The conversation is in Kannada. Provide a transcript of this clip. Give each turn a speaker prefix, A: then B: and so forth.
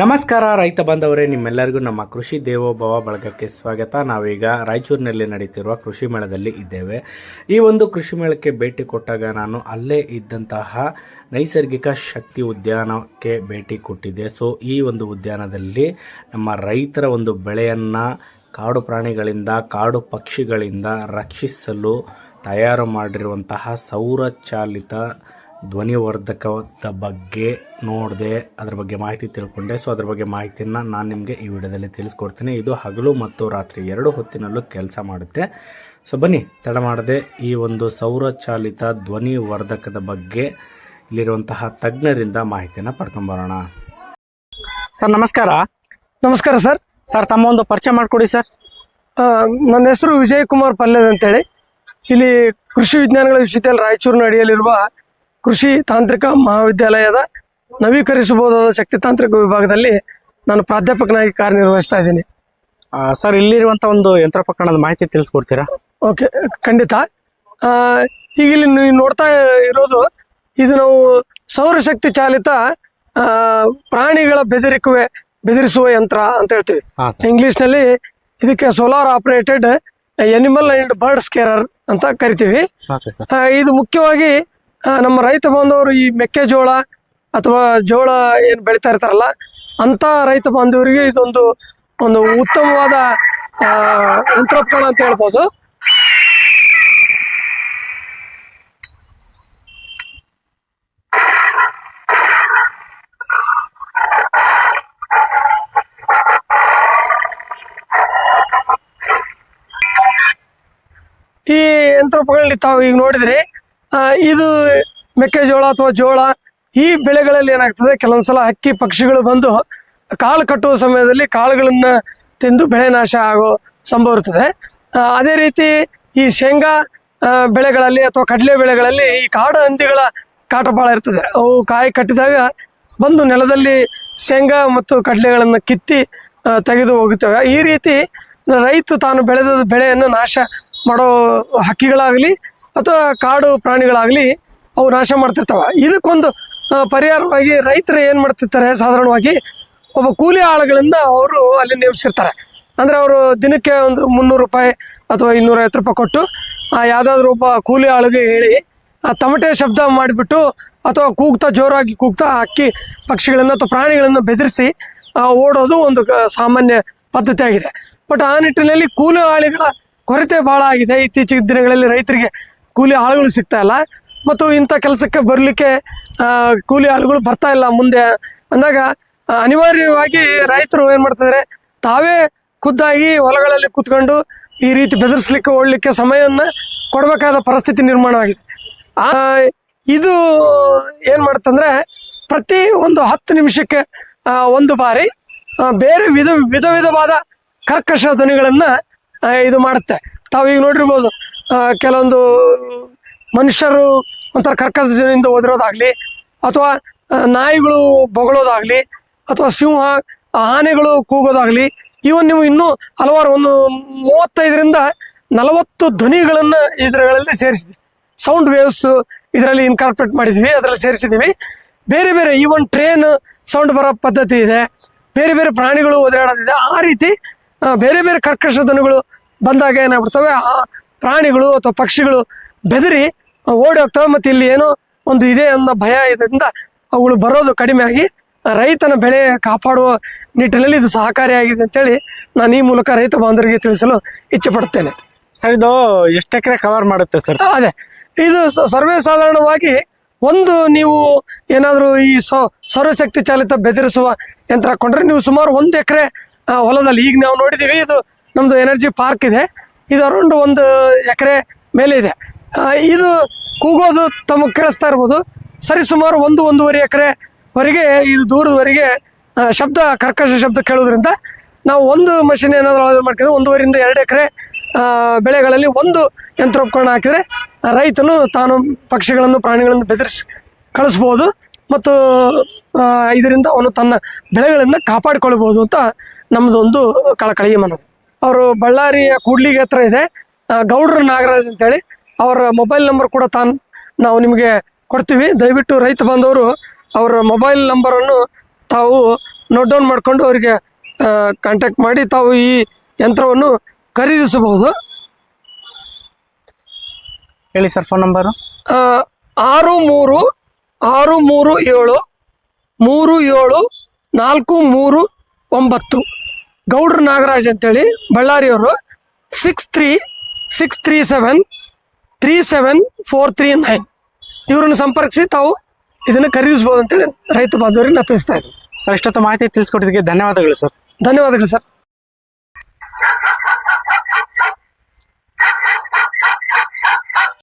A: ನಮಸ್ಕಾರ, ರೈತ ಬಾಂಧವರೇ, ನಿಮ್ಮೆಲ್ಲರಿಗೂ ನಮ್ಮ ಕೃಷಿ ದೇವೋಭವ ಬಳಗಕ್ಕೆ ಸ್ವಾಗತ. ನಾವೀಗ ರಾಯಚೂರಿನಲ್ಲಿ ನಡೀತಿರುವ ಕೃಷಿ ಮೇಳದಲ್ಲಿ ಇದ್ದೇವೆ. ಈ ಒಂದು ಕೃಷಿ ಮೇಳಕ್ಕೆ ಭೇಟಿ ಕೊಟ್ಟಾಗ ನಾನು ಅಲ್ಲೇ ಇದ್ದಂತಹ ನೈಸರ್ಗಿಕ ಶಕ್ತಿ ಉದ್ಯಾನಕ್ಕೆ ಭೇಟಿ ಕೊಟ್ಟಿದ್ದೆ. ಸೊ ಈ ಒಂದು ಉದ್ಯಾನದಲ್ಲಿ ನಮ್ಮ ರೈತರ ಒಂದು ಬೆಳೆಯನ್ನು ಕಾಡು ಪ್ರಾಣಿಗಳಿಂದ, ಕಾಡು ಪಕ್ಷಿಗಳಿಂದ ರಕ್ಷಿಸಲು ತಯಾರು ಮಾಡಿರುವಂತಹ ಸೌರಚಾಲಿತ ಧ್ವನಿವರ್ಧಕದ ಬಗ್ಗೆ ನೋಡಿದೆ ಅದ್ರ ಬಗ್ಗೆ ಮಾಹಿತಿ ತಿಳ್ಕೊಂಡೆ. ಸೊ ಅದ್ರ ಬಗ್ಗೆ ಮಾಹಿತಿಯನ್ನು ನಾನು ನಿಮಗೆ ಈ ವಿಡಿಯೋದಲ್ಲಿ ತಿಳಿಸ್ಕೊಡ್ತೀನಿ. ಇದು ಹಗಲು ಮತ್ತು ರಾತ್ರಿ ಎರಡು ಹೊತ್ತಿನಲ್ಲೂ ಕೆಲಸ ಮಾಡುತ್ತೆ. ಸೊ ಬನ್ನಿ ತಡ ಮಾಡದೆ. ಈ ಒಂದು ಸೌರಚಾಲಿತ ಧ್ವನಿವರ್ಧಕದ ಬಗ್ಗೆ ಇಲ್ಲಿರುವಂತಹ ತಜ್ಞರಿಂದ ಮಾಹಿತಿಯನ್ನು ಪಡ್ಕೊಂಬರೋಣ ಸರ್ ನಮಸ್ಕಾರ.
B: ನಮಸ್ಕಾರ ಸರ್.
A: ಸರ್ ತಮ್ಮ ಒಂದು ಪರಿಚಯ ಮಾಡಿಕೊಡಿ ಸರ್.
B: ನನ್ನ ಹೆಸರು ವಿಜಯ್ ಕುಮಾರ್ ಪಲ್ಲೆದ್ ಅಂತೇಳಿ. ಇಲ್ಲಿ ಕೃಷಿ ವಿಜ್ಞಾನಗಳ ವಿಶ್ವವಿದ್ಯಾಲಯ ರಾಯಚೂರಿನ ಅಡಿಯಲ್ಲಿರುವ ಕೃಷಿ ತಾಂತ್ರಿಕ ಮಹಾವಿದ್ಯಾಲಯದ ನವೀಕರಿಸಬಹುದಾದ ಶಕ್ತಿ ತಾಂತ್ರಿಕ ವಿಭಾಗದಲ್ಲಿ ನಾನು ಪ್ರಾಧ್ಯಾಪಕನಾಗಿ ಕಾರ್ಯನಿರ್ವಹಿಸ್ತಾ ಇದ್ದೀನಿ.
A: ಸರ್ ಇಲ್ಲಿರುವಂಥ ಒಂದು ಯಂತ್ರೋಪಕರಣದ ಮಾಹಿತಿ ತಿಳಿಸ್ಕೊಡ್ತೀರಾ?
B: ಓಕೆ ಖಂಡಿತ. ಈಗ ಇಲ್ಲಿ ನೀವು ನೋಡ್ತಾ ಇರೋದು ಇದು ನಾವು ಸೌರಶಕ್ತಿ ಚಾಲಿತ ಪ್ರಾಣಿಗಳ ಬೆದರಿಕುವೆ ಬೆದರಿಸುವ ಯಂತ್ರ ಅಂತ ಹೇಳ್ತೀವಿ.
A: ಇಂಗ್ಲಿಷ್
B: ಇಂಗ್ಲಿಷ್ನಲ್ಲಿ ಇದಕ್ಕೆ solar operated animal and bird scarer ಅಂತ ಕರಿತೀವಿ. ಇದು ಮುಖ್ಯವಾಗಿ ನಮ್ಮ ರೈತ ಬಾಂಧವರು ಈ ಮೆಕ್ಕೆಜೋಳ ಅಥವಾ ಜೋಳ ಏನು ಬೆಳೀತಾ ಇರ್ತಾರಲ್ಲ ಅಂತ ರೈತ ಬಾಂಧವರಿಗೆ ಇದೊಂದು, ಒಂದು ಉತ್ತಮವಾದ ಯಂತ್ರೋಪಕರಣ ಅಂತ ಹೇಳ್ಬೋದು. ಈ ಯಂತ್ರೋಪಕರಣದಲ್ಲಿ ತಾವು ಈಗ ನೋಡಿದ್ರಿ ಇದು ಮೆಕ್ಕೆಜೋಳ ಅಥವಾ ಜೋಳ, ಈ ಬೆಳೆಗಳಲ್ಲಿ ಏನಾಗ್ತದೆ ಕೆಲವೊಂದ್ಸಲ ಹಕ್ಕಿ ಪಕ್ಷಿಗಳು ಬಂದು ಕಾಳು ಕಟ್ಟುವ ಸಮಯದಲ್ಲಿ ಕಾಳುಗಳನ್ನ ತಿಂದು ಬೆಳೆ ನಾಶ ಆಗೋ ಸಂಭವ ಇರ್ತದೆ. ಅದೇ ರೀತಿ ಈ ಶೇಂಗಾ ಬೆಳೆಗಳಲ್ಲಿ ಅಥವಾ ಕಡಲೆ ಬೆಳೆಗಳಲ್ಲಿ ಈ ಕಾಡು ಹಂದಿಗಳ ಕಾಟ ಬಹಳ ಇರ್ತದೆ. ಅವು ಕಾಯಿ ಕಟ್ಟಿದಾಗ ಬಂದು ನೆಲದಲ್ಲಿ ಶೇಂಗಾ ಮತ್ತು ಕಡಲೆಗಳನ್ನು ಕಿತ್ತಿ ತೆಗೆದು ಹೋಗುತ್ತವೆ. ಈ ರೀತಿ ರೈತ ತಾನು ಬೆಳೆದ ಬೆಳೆಯನ್ನು ನಾಶ ಮಾಡೋ ಹಕ್ಕಿಗಳಾಗಲಿ ಅಥವಾ ಕಾಡು ಪ್ರಾಣಿಗಳಾಗಲಿ ಅವು ನಾಶ ಮಾಡ್ತಿರ್ತಾವೆ. ಇದಕ್ಕೊಂದು ಪರಿಹಾರವಾಗಿ ರೈತರು ಏನು ಮಾಡ್ತಿರ್ತಾರೆ? ಸಾಧಾರಣವಾಗಿ ಒಬ್ಬ ಕೂಲಿ ಆಳುಗಳಿಂದ ಅವರು ಅಲ್ಲಿ ನೇಮಿಸಿರ್ತಾರೆ ಅಂದರೆ ಅವರು ದಿನಕ್ಕೆ ಒಂದು ಮುನ್ನೂರು ರೂಪಾಯಿ ಅಥವಾ ಇನ್ನೂರೈವತ್ತು ರೂಪಾಯಿ ಕೊಟ್ಟು, ಆ, ಯಾವುದಾದ್ರೂ ಒಬ್ಬ ಕೂಲಿ ಆಳಿಗೆ ಹೇಳಿ, ಆ, ತಮಟೆ ಶಬ್ದ ಮಾಡಿಬಿಟ್ಟು ಅಥವಾ ಕೂಗ್ತಾ ಜೋರಾಗಿ ಕೂಗ್ತಾ ಅಕ್ಕಿ ಪಕ್ಷಿಗಳನ್ನು ಅಥವಾ ಪ್ರಾಣಿಗಳನ್ನು ಬೆದರಿಸಿ ಓಡೋದು ಒಂದು ಸಾಮಾನ್ಯ ಪದ್ಧತಿ ಆಗಿದೆ. ಬಟ್ ಆ ನಿಟ್ಟಿನಲ್ಲಿ ಕೂಲಿ ಆಳುಗಳ ಕೊರತೆ ಭಾಳ ಆಗಿದೆ. ಇತ್ತೀಚಿನ ದಿನಗಳಲ್ಲಿ ರೈತರಿಗೆ ಕೂಲಿ ಆಳುಗಳು ಸಿಗ್ತಾ ಇಲ್ಲ. ಮತ್ತು ಇಂಥ ಕೆಲಸಕ್ಕೆ ಬರಲಿಕ್ಕೆ ಕೂಲಿ ಆಳುಗಳು ಬರ್ತಾ ಇಲ್ಲ ಮುಂದೆ. ಅಂದಾಗ ಅನಿವಾರ್ಯವಾಗಿ ರೈತರು ಏನು ಮಾಡ್ತಿದ್ದಾರೆ ತಾವೇ ಖುದ್ದಾಗಿ ಹೊಲಗಳಲ್ಲಿ ಕೂತ್ಕೊಂಡು ಈ ರೀತಿ ಬೆದರಿಸ್ಲಿಕ್ಕೆ, ಓಡಲಿಕ್ಕೆ ಸಮಯವನ್ನು ಕೊಡಬೇಕಾದ ಪರಿಸ್ಥಿತಿ ನಿರ್ಮಾಣವಾಗಿದೆ. ಇದು ಏನು ಮಾಡುತ್ತಂದರೆ ಪ್ರತಿ ಒಂದು ಹತ್ತು ನಿಮಿಷಕ್ಕೆ ಒಂದು ಬಾರಿ ಬೇರೆ ವಿಧ ವಿಧ ವಿಧವಾದ ಕರ್ಕಶ ಧ್ವನಿಗಳನ್ನು ಇದು ಮಾಡುತ್ತೆ. ತಾವು ಈಗ ನೋಡಿರ್ಬೋದು ಕೆಲವೊಂದು ಮನುಷ್ಯರು ಒಂಥರ ಕರ್ಕಶ ಧ್ವನಿಯಿಂದ ಓದಿರೋದಾಗ್ಲಿ ಅಥವಾ ನಾಯಿಗಳು ಬೊಗಳೋದಾಗ್ಲಿ ಅಥವಾ ಸಿಂಹ ಆನೆಗಳು ಕೂಗೋದಾಗ್ಲಿ ಇವನ್ ನೀವು ಇನ್ನೂ ಹಲವಾರು ಒಂದು ಮೂವತ್ತೈದರಿಂದ ನಲವತ್ತು ಧ್ವನಿಗಳನ್ನು ಇದರಲ್ಲಿ ಸೇರಿಸಿದ್ವಿ. ಸೌಂಡ್ ವೇವ್ಸ್ ಇದರಲ್ಲಿ ಇನ್ಕಾರ್ಪೊರೇಟ್ ಮಾಡಿದ್ವಿ, ಅದರಲ್ಲಿ ಸೇರಿಸಿದ್ದೀವಿ ಬೇರೆ ಬೇರೆ ಈವನ್ ಟ್ರೇನ್ ಸೌಂಡ್ ಬರೋ ಪದ್ಧತಿ ಇದೆ. ಬೇರೆ ಬೇರೆ ಪ್ರಾಣಿಗಳು ಒದರಾಡೋದಿದೆ. ಆ ರೀತಿ ಬೇರೆ ಬೇರೆ ಕರ್ಕಶ ಧ್ವನಿಗಳು ಬಂದಾಗ ಏನಾಗ್ಬಿಡ್ತವೆ? ಆ ಪ್ರಾಣಿಗಳು ಅಥವಾ ಪಕ್ಷಿಗಳು ಬೆದರಿ ಓಡಿ ಹೋಗ್ತವೆ ಮತ್ತು ಇಲ್ಲಿ ಏನೋ ಒಂದು ಇದೆ ಅನ್ನೋ ಭಯ ಇದರಿಂದ ಅವುಗಳು ಬರೋದು ಕಡಿಮೆ ಆಗಿ ರೈತನ ಬೆಳೆ ಕಾಪಾಡುವ ನಿಟ್ಟಿನಲ್ಲಿ ಇದು ಸಹಕಾರಿಯಾಗಿದೆ ಅಂತೇಳಿ ನಾನು ಈ ಮೂಲಕ ರೈತ ಬಾಂಧವರಿಗೆ ತಿಳಿಸಲು ಇಚ್ಛೆ ಪಡುತ್ತೇನೆ
A: ಸರ್ ಇದು ಎಷ್ಟು ಎಕರೆ ಕವರ್ ಮಾಡುತ್ತೆ ಸರ್?
B: ಅದೇ. ಇದು ಸರ್ವೇ ಸಾಧಾರಣವಾಗಿ ಒಂದು ನೀವು ಏನಾದರೂ ಈ ಸೌ ಸೌರಶಕ್ತಿ ಚಾಲಿತ ಬೆದರಿಸುವ ಯಂತ್ರ ಹಾಕೊಂಡ್ರೆ ನೀವು ಸುಮಾರು ಒಂದು ಎಕರೆ ಹೊಲದಲ್ಲಿ. ಈಗ ನಾವು ನೋಡಿದ್ದೀವಿ ಇದು ನಮ್ಮದು ಎನರ್ಜಿ ಪಾರ್ಕ್ ಇದೆ. ಇದು ಅರೌಂಡ್ ಒಂದು ಎಕರೆ ಮೇಲೆ ಇದೆ. ಇದು ಕೂಗೋದು ತಮಗೆ ಕೇಳಿಸ್ತಾ ಇರ್ಬೋದು. ಸರಿ, ಸುಮಾರು ಒಂದು, ಒಂದೂವರೆ ಎಕರೆವರೆಗೆ ಇದು ದೂರದವರೆಗೆ ಶಬ್ದ, ಕರ್ಕಶ ಶಬ್ದ ಕೇಳೋದ್ರಿಂದ ನಾವು ಒಂದು ಮಷಿನ್ ಏನಾದರೂ ಆರ್ಡರ್ ಮಾಡ್ಕೊಂಡು ಒಂದೂವರೆಯಿಂದ ಎರಡು ಎಕರೆ ಬೆಳೆಗಳಲ್ಲಿ ಒಂದು ಯಂತ್ರೋಪಕರಣ ಹಾಕಿದರೆ ರೈತನು ತಾನು ಪಕ್ಷಿಗಳನ್ನು, ಪ್ರಾಣಿಗಳನ್ನು ಬೆದರಿಸಿ ಕಳಿಸ್ಬೋದು ಮತ್ತು ಇದರಿಂದ ಅವನು ತನ್ನ ಬೆಳೆಗಳನ್ನು ಕಾಪಾಡಿಕೊಳ್ಬೋದು ಅಂತ ನಮ್ಮದೊಂದು ಕಳಕಳಿಯ ಮನವಿ. ಅವರು ಬಳ್ಳಾರಿಯ ಕೂಡ್ಲಿಗೆ ಹತ್ರ ಇದೆ. ಗೌಡ್ರ ನಾಗರಾಜ್ ಅಂತೇಳಿ. ಅವರ ಮೊಬೈಲ್ ನಂಬರ್ ಕೂಡ ತಾನು ನಾವು ನಿಮಗೆ ಕೊಡ್ತೀವಿ. ದಯವಿಟ್ಟು ರೈತ ಬಂದವರು ಅವರ ಮೊಬೈಲ್ ನಂಬರನ್ನು ತಾವು ನೋಟ್ ಡೌನ್ ಮಾಡಿಕೊಂಡು ಅವರಿಗೆ ಕಾಂಟ್ಯಾಕ್ಟ್ ಮಾಡಿ ತಾವು ಈ ಯಂತ್ರವನ್ನು ಖರೀದಿಸಬಹುದು.
A: ಹೇಳಿ ಸರ್ ಫೋನ್ ನಂಬರು
B: ಆರು ಮೂರು ಆರು ಮೂರು ಏಳು ಮೂರು ಏಳು ನಾಲ್ಕು ಮೂರು ಒಂಬತ್ತು. ಗೌಡ್ರ ನಾಗರಾಜ್ ಅಂತೇಳಿ ಬಳ್ಳಾರಿಯವರು. Six three six three seven three seven four three nine ಇವರನ್ನು ಸಂಪರ್ಕಿಸಿ ತಾವು ಇದನ್ನು ಖರೀದಿಸ್ಬೋದು ಅಂತೇಳಿ ರೈತ ಬಾಂಧವರಿಗೆ ನಾನು ತಿಳಿಸ್ತಾ ಇದ್ದೀನಿ.
A: ಸರ್ ಇಷ್ಟೊತ್ತು ಮಾಹಿತಿ ತಿಳಿಸ್ಕೊಟ್ಟಿದ್ದಕ್ಕೆ ಧನ್ಯವಾದಗಳು ಸರ್.
B: ಧನ್ಯವಾದಗಳು ಸರ್.